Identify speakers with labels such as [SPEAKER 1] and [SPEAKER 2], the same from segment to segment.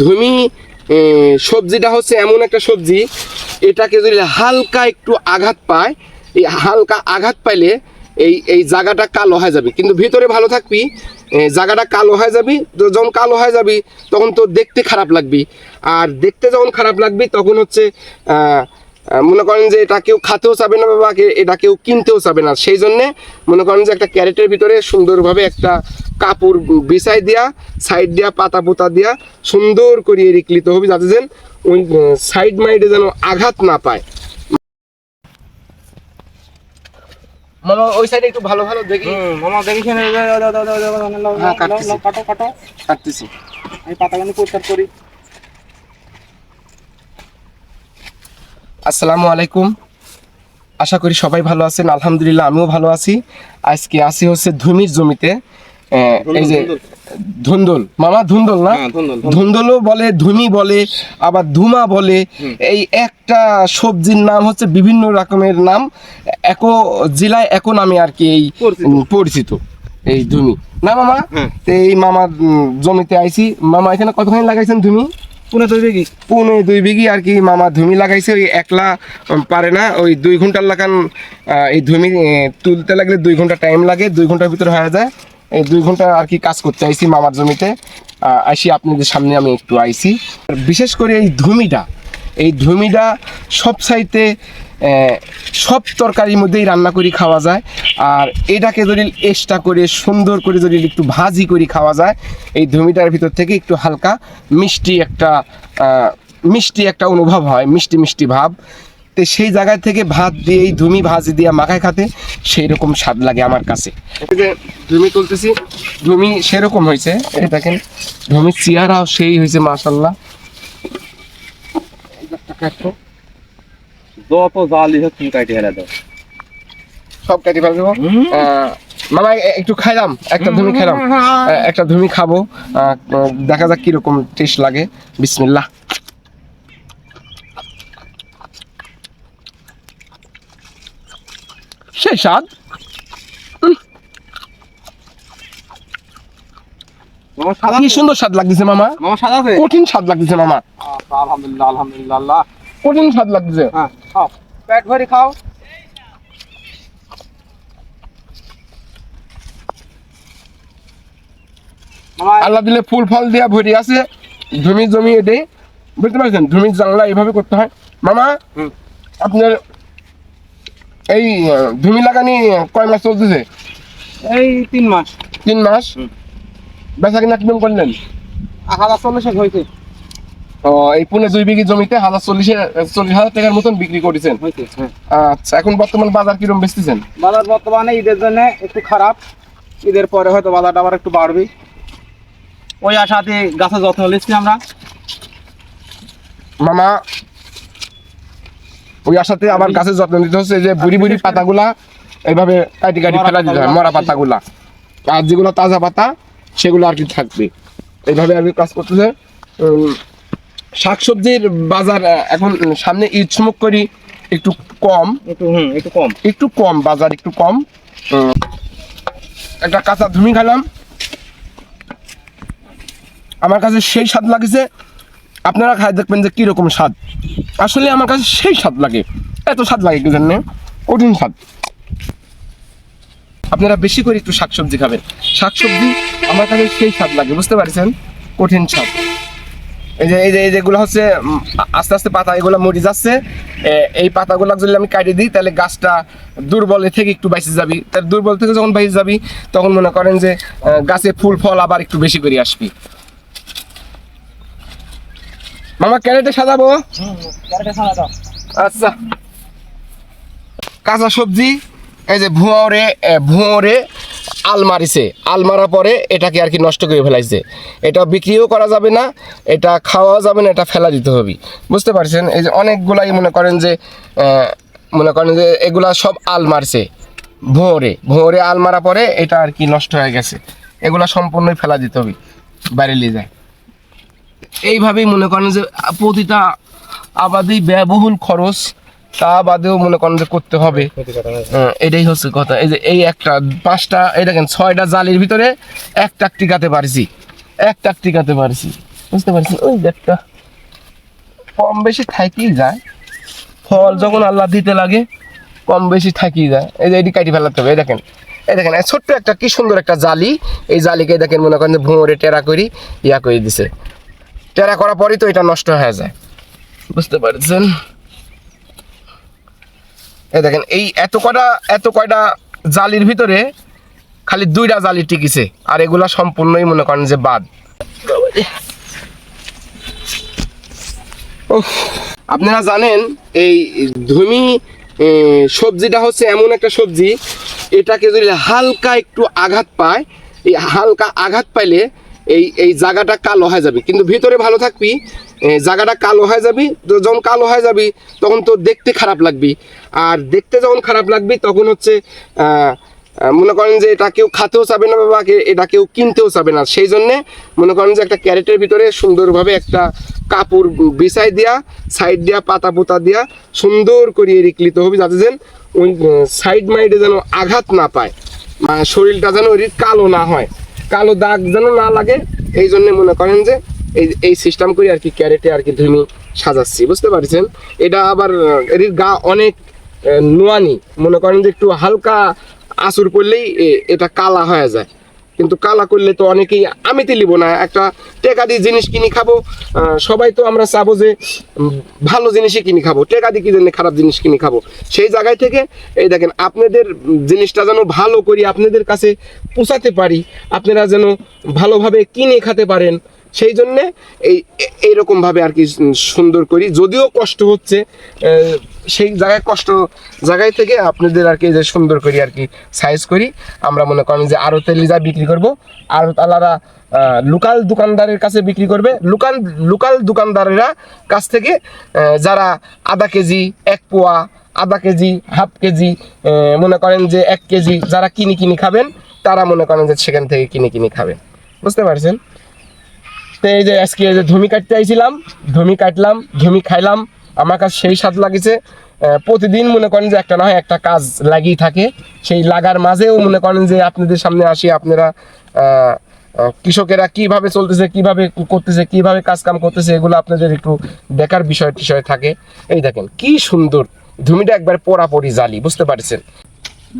[SPEAKER 1] ধুমি সবজিটা হচ্ছে এমন একটা সবজি, এটাকে যদি হালকা একটু আঘাত পায়, এই হালকা আঘাত পাইলে এই এই জায়গাটা কালো হয়ে যাবে। কিন্তু ভিতরে ভালো থাকবি জায়গাটা কালো হয়ে যাবি, তো যখন কালো হয়ে যাবি, তখন তো দেখতে খারাপ লাগবি। আর দেখতে যখন খারাপ লাগবি, তখন হচ্ছে মনে করেন যে এটা কেউ খাতেও চাবে না বা এটা কেউ কিনতেও চাবে না। সেই জন্যে মনে করেন যে একটা ক্যারেটের ভিতরে সুন্দরভাবে একটা কাপড় বিছাই দিয়া সাইড দিয়া পাতা পোতা দিয়া সুন্দর করে রিক্লিত হবে যাতে যেন ওই সাইড মাইডে যেন আঘাত না পায়। মামা ওই সাইডে একটু ভালো ভালো দেখি।
[SPEAKER 2] মামা কাটো কাটো।
[SPEAKER 1] কাটতেছি।
[SPEAKER 2] আমি পাতাগুলো পরিষ্কার করি।
[SPEAKER 1] আসসালামু আলাইকুম। আশা করি সবাই ভালো আছেন। আলহামদুলিল্লাহ আমিও ভালো আছি। আজকে আসি হচ্ছে ধুমির জমিতে। এই যে ধুন্দল। মামা ধুন্দল না?
[SPEAKER 2] হ্যাঁ,
[SPEAKER 1] ধুন্দলও বলে ধুমি বলে আবার ধুমা বলে। এই একটা সবজির নাম হচ্ছে বিভিন্ন রকমের নাম একো জেলায় একো নামে আর কি এই
[SPEAKER 2] পরিচিত।
[SPEAKER 1] এই ধুমি। না মামা?
[SPEAKER 2] হ্যাঁ।
[SPEAKER 1] এই মামার জমিতে আইছি। মামা এখানে কতখানি লাগাইছেন ধুমি?
[SPEAKER 2] পুনে তৈরি কি
[SPEAKER 1] পৌনে দুই বিঘি আর কি মামা ধুমি লাগাইছে। ওই একলা পারে না। ওই দুই ঘণ্টার লাগান এই ধুমি তুলতে লাগলে দুই ঘণ্টা টাইম লাগে। দুই ঘণ্টার ভিতরে হয়ে যায়। দুই ঘণ্টা আর কি কাজ করতে আইছি মামার জমিতে। আইসি আপনাদের সামনে আমি একটু আইছি বিশেষ করে এই ধুমিটা এই ধুমিটা সব সাইতে সব তরকারির মধ্যেই রান্না করে খাওয়া যায়। আর এটাকে যদি এক্সট্রা করে, সুন্দর করে যদি একটু ভাজি করে খাওয়া যায়, এই ধুমিটার ভিতর থেকে একটু হালকা মিষ্টি একটা মিষ্টি একটা অনুভব হয়, মিষ্টি মিষ্টি ভাব। তো সেই জায়গা থেকে ভাত দিয়ে এই ধুমি ভাজি দিয়ে মাখায় খাতে সেই রকম স্বাদ লাগে আমার কাছে। এই যে ধুমি তুলতেছি ধুমি সেরকম হয়েছে। এই দেখেন ধুমির চেহারাও সেই হয়েছে মাশাল্লাহ এই একটা
[SPEAKER 2] যত জালি হোক তুমি কাটি হেলে দাও
[SPEAKER 1] সব কাটি ফেলব মামা একটু খাইলাম একটা ধুমি খাইলাম। একটা ধুমি খাব। দেখা যাক কীরকম টেস্ট লাগে। বিসমিল্লাহ। সেই স্বাদ?
[SPEAKER 2] মামা সাদা
[SPEAKER 1] কি সুন্দর স্বাদ লাগতেছে মামা।
[SPEAKER 2] মামা সাদা আছে?
[SPEAKER 1] কঠিন স্বাদ লাগতেছে মামা।
[SPEAKER 2] আচ্ছা, আলহামদুলিল্লাহ আলহামদুলিল্লাহ আল্লাহ।
[SPEAKER 1] কঠিন স্বাদ লাগতেছে।
[SPEAKER 2] হ্যাঁ খাও। পেট ভরে খাও। মামা
[SPEAKER 1] আল্লাহ দিলে ফুল ফল দিয়া ভরি আছে ধুমি জমি এটাই বুঝতে পারছেন? ধুমির জানলা এইভাবে করতে হয়। মামা। আপনার এই ধুমি লাগানি কয় মাস চলতেছে?
[SPEAKER 2] এই তিন মাস।
[SPEAKER 1] তিন মাস। বেচা কিনা কীরকম করলেন?
[SPEAKER 2] হাজার চল্লিশ হয়েছে
[SPEAKER 1] ও এই পুনে দুই বিঘি জমিতে হাজার চল্লিশে চল্লিশ হাজার টাকার মতন বিক্রি করেছেন।
[SPEAKER 2] হ্যাঁ।
[SPEAKER 1] আচ্ছা এখন বর্তমান বাজার কিরম বেচতেছেন?
[SPEAKER 2] বাজার বর্তমানে ঈদের জন্য একটু খারাপ। ঈদের পরে হয়তো বাজারটা আবার একটু বাড়বে। ওই আশাতে গাছের যত্ন নিচ্ছি আমরা।
[SPEAKER 1] মামা ওই আশাতে আবার গাছের যত্ন নিতে হচ্ছে যে বুড়ি বুড়ি পাতাগুলা এইভাবে কাটি কাটি ফেলা দিতে হয়। মরা পাতাগুলা। আর যেগুলো তাজা পাতা সেগুলো আর কি থাকবে। এইভাবে আর কি কাজ করতেছে। শাকসবজির বাজার এখন সামনে ঈদ সমুখ করি একটু কম।
[SPEAKER 2] একটু হুম একটু কম।
[SPEAKER 1] একটু কম বাজার একটু কম। একটা কাঁচা ধুমি খেলাম। আমার কাছে সেই স্বাদ লাগছে। আপনারা খাই দেখবেন যে কীরকম স্বাদ। আসলে আমার কাছে সেই স্বাদ লাগে। এত স্বাদ লাগে কি জানেন কঠিন স্বাদ। আপনারা বেশি করে একটু শাকসবজি খাবেন। শাকসবজি আমার কাছে সেই স্বাদ লাগে, বুঝতে পারছেন? কঠিন স্বাদ। এই যে এই যে, এই যেগুলো হচ্ছে আস্তে আস্তে পাতা এগুলো মরি যাচ্ছে। এই পাতাগুলো যদি আমি কাটে দিই, তাহলে গাছটা দুর্বলে থেকে একটু বেঁচে যাবি। তার দুর্বল থেকে যখন বেঁচে যাবি, তখন মনে করেন যে গাছে ফুল, ফল আবার একটু বেশি করে আসবি। মামা, ক্যারেটে সাজাবো? আচ্ছা। কাঁচা সবজি, এই যে ভুঁড়ে ভুঁড়ে আল মারিছে। আল মারা পরে এটাকে আর কি নষ্ট করে ফেলাইছে। এটা বিক্রিও করা যাবে না, এটা খাওয়া যাবে না, এটা ফেলা দিতে হবে। বুঝতে পারছেন? এই যে অনেকগুলাই মনে করেন যে মনে করেন যে এগুলা সব আল মারছে। ভোঁড়ে ভোঁড়ে আল মারা পরে এটা আর কি নষ্ট হয়ে গেছে। এগুলা সম্পূর্ণই ফেলা দিতে হবে, বাইরে নিয়ে যায়। এইভাবেই মনে করেন যে প্রতিটা আবাদি ব্যয়বহুল খরচ তা বাদেও মনে করেন যে করতে হবে। হ্যাঁ, এটাই হচ্ছে কথা। এই যে এই একটা পাঁচটা এই দেখেন ছয়টা জালির ভিতরে একটা টিকাতে পারছি। একটা টিকাতে পারছি। বুঝতে পারছি ওই একটা কম বেশি থাকি যায়। ফল যখন আল্লাহ দিতে লাগে কম বেশি থাকি যায়। এই যে এটি কাটি ফেলাতে হবে। এই দেখেন এই দেখেন ছোট্ট একটা কি সুন্দর একটা জালি। এই জালিকে দেখেন মনে করেন যে ভুঁড়ে টেরা করি ইয়া করে দিছে। টেরা করার পরই তো এটা নষ্ট হয়ে যায়। বুঝতে পারছেন? এই দেখেন, এই এত কয়টা এত কয়টা জালির ভিতরে খালি দুইটা জালি টিকিছে, আর এগুলা সম্পূর্ণই মনে করেন যে বাদ। আপনারা জানেন, এই ধুমি সবজিটা হচ্ছে এমন একটা সবজি, এটাকে যদি হালকা একটু আঘাত পায়, এই হালকা আঘাত পাইলে এই এই জায়গাটা কালো হয়ে যাবে। কিন্তু ভিতরে ভালো থাকবি জায়গাটা কালো হয়ে যাবি, তো যখন কালো হয়ে যাবি, তখন তো দেখতে খারাপ লাগবি। আর দেখতে যখন খারাপ লাগবি, তখন হচ্ছে মনে করেন যে এটা কেউ খাতেও চাবে না বা এটা কেউ কিনতেও চাবে না। সেই জন্যে মনে করেন যে একটা ক্যারেটের ভিতরে সুন্দরভাবে একটা কাপড় বিছাই দিয়া, সাইড দিয়া, পাতা পোতা দিয়া সুন্দর করে রিকলিতে হবে, যাতে যেন ওই সাইড মাইডে যেন আঘাত না পায়। মানে শরীরটা যেন কালো না হয়। কালো দাগ যেন না লাগে, এই জন্য মনে করেন যে এই এই সিস্টেম করে আর কি ক্যারেটে আর কি ধুমি সাজাচ্ছি, বুঝতে পারছেন? এটা আবার এর গা অনেক নোয়ানি। মনে করেন যে একটু হালকা আঁচুর পড়লেই এটা কালা হয়ে যায়। কিন্তু কালা করলে তো অনেকেই আমি লিব না। একটা টেকা দিয়ে জিনিস কিনে খাব সবাই তো আমরা চাবো যে ভালো জিনিসই কিনে খাব, টেকা দিয়ে কি জন্য খারাপ জিনিস কিনে খাব? সেই জায়গায় থেকে, এই দেখেন, আপনাদের জিনিসটা যেন ভালো করি, আপনাদের কাছে পৌঁছাতে পারি, আপনারা যেন ভালোভাবে কিনে খেতে পারেন সেই জন্যে এই এইরকমভাবে আর কি সুন্দর করি। যদিও কষ্ট হচ্ছে সেই জায়গায় কষ্ট জায়গায় থেকে আপনাদের আর কি যে সুন্দর করি আর কি সাইজ করি। আমরা মনে করেন যে আরও তেলি যা বিক্রি করব। আরও তালারা লোকাল দোকানদারের কাছে বিক্রি করবে। লোকাল লোকাল দোকানদারেরা কাছ থেকে যারা আধা কেজি, এক পোয়া, আধা কেজি, হাফ কেজি মনে করেন যে এক কেজি যারা কিনি কিনি খাবেন, তারা মনে করেন যে সেখান থেকে কিনে কিনে খাবেন বুঝতে পারছেন? তো এই যে আজকে যে ধমি কাটতে আইছিলাম ধমি কাটলাম ধমি খাইলাম আমার কাছে সেই স্বাদ লাগিছে। প্রতিদিন মনে করেন যে একটা না হয় একটা কাজ লাগিয়ে থাকে। সেই লাগার মাঝেও মনে করেন যে আপনাদের সামনে আসি আপনারা কৃষকেরা কীভাবে চলতেছে কীভাবে করতেছে কীভাবে কাজ কাম করতেছে এগুলো আপনাদের একটু দেখার বিষয় টিষয় থাকে। এই দেখেন কি সুন্দর ধুমিটা একবার পোড়াপড়ি জালি বুঝতে পারছেন?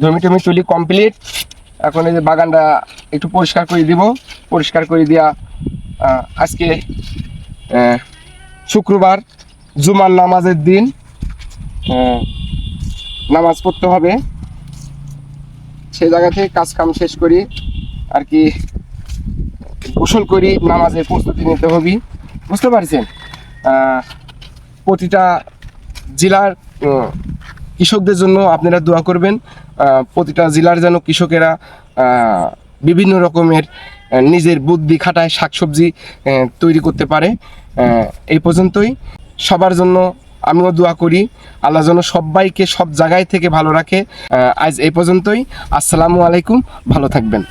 [SPEAKER 1] ধুমি টুমি তুলি কমপ্লিট এখন এই যে বাগানটা একটু পরিষ্কার করে দিব পরিষ্কার করে আহ, আজকে শুক্রবার, জুমার নামাজের দিন নামাজ পড়তে হবে। সেই জায়গা থেকে কাজ কাম শেষ করি, আর কি গোসল করি, নামাজের প্রস্তুতি নিতে হবে। বুঝতে পারছেন? প্রতিটা জেলার কৃষকদের জন্য আপনারা দোয়া করবেন। প্রতিটা জেলার যেন কৃষকেরা বিভিন্ন রকমের নিজের বুদ্ধি খাটায় শাকসবজি তৈরি করতে পারে। এই পর্যন্তই। সবার জন্য আমিও দোয়া করি, আল্লাহ যেন সবাইকে সব জায়গায় থেকে ভালো রাখে। আজ এই পর্যন্তই। আসসালামু আলাইকুম, ভালো থাকবেন।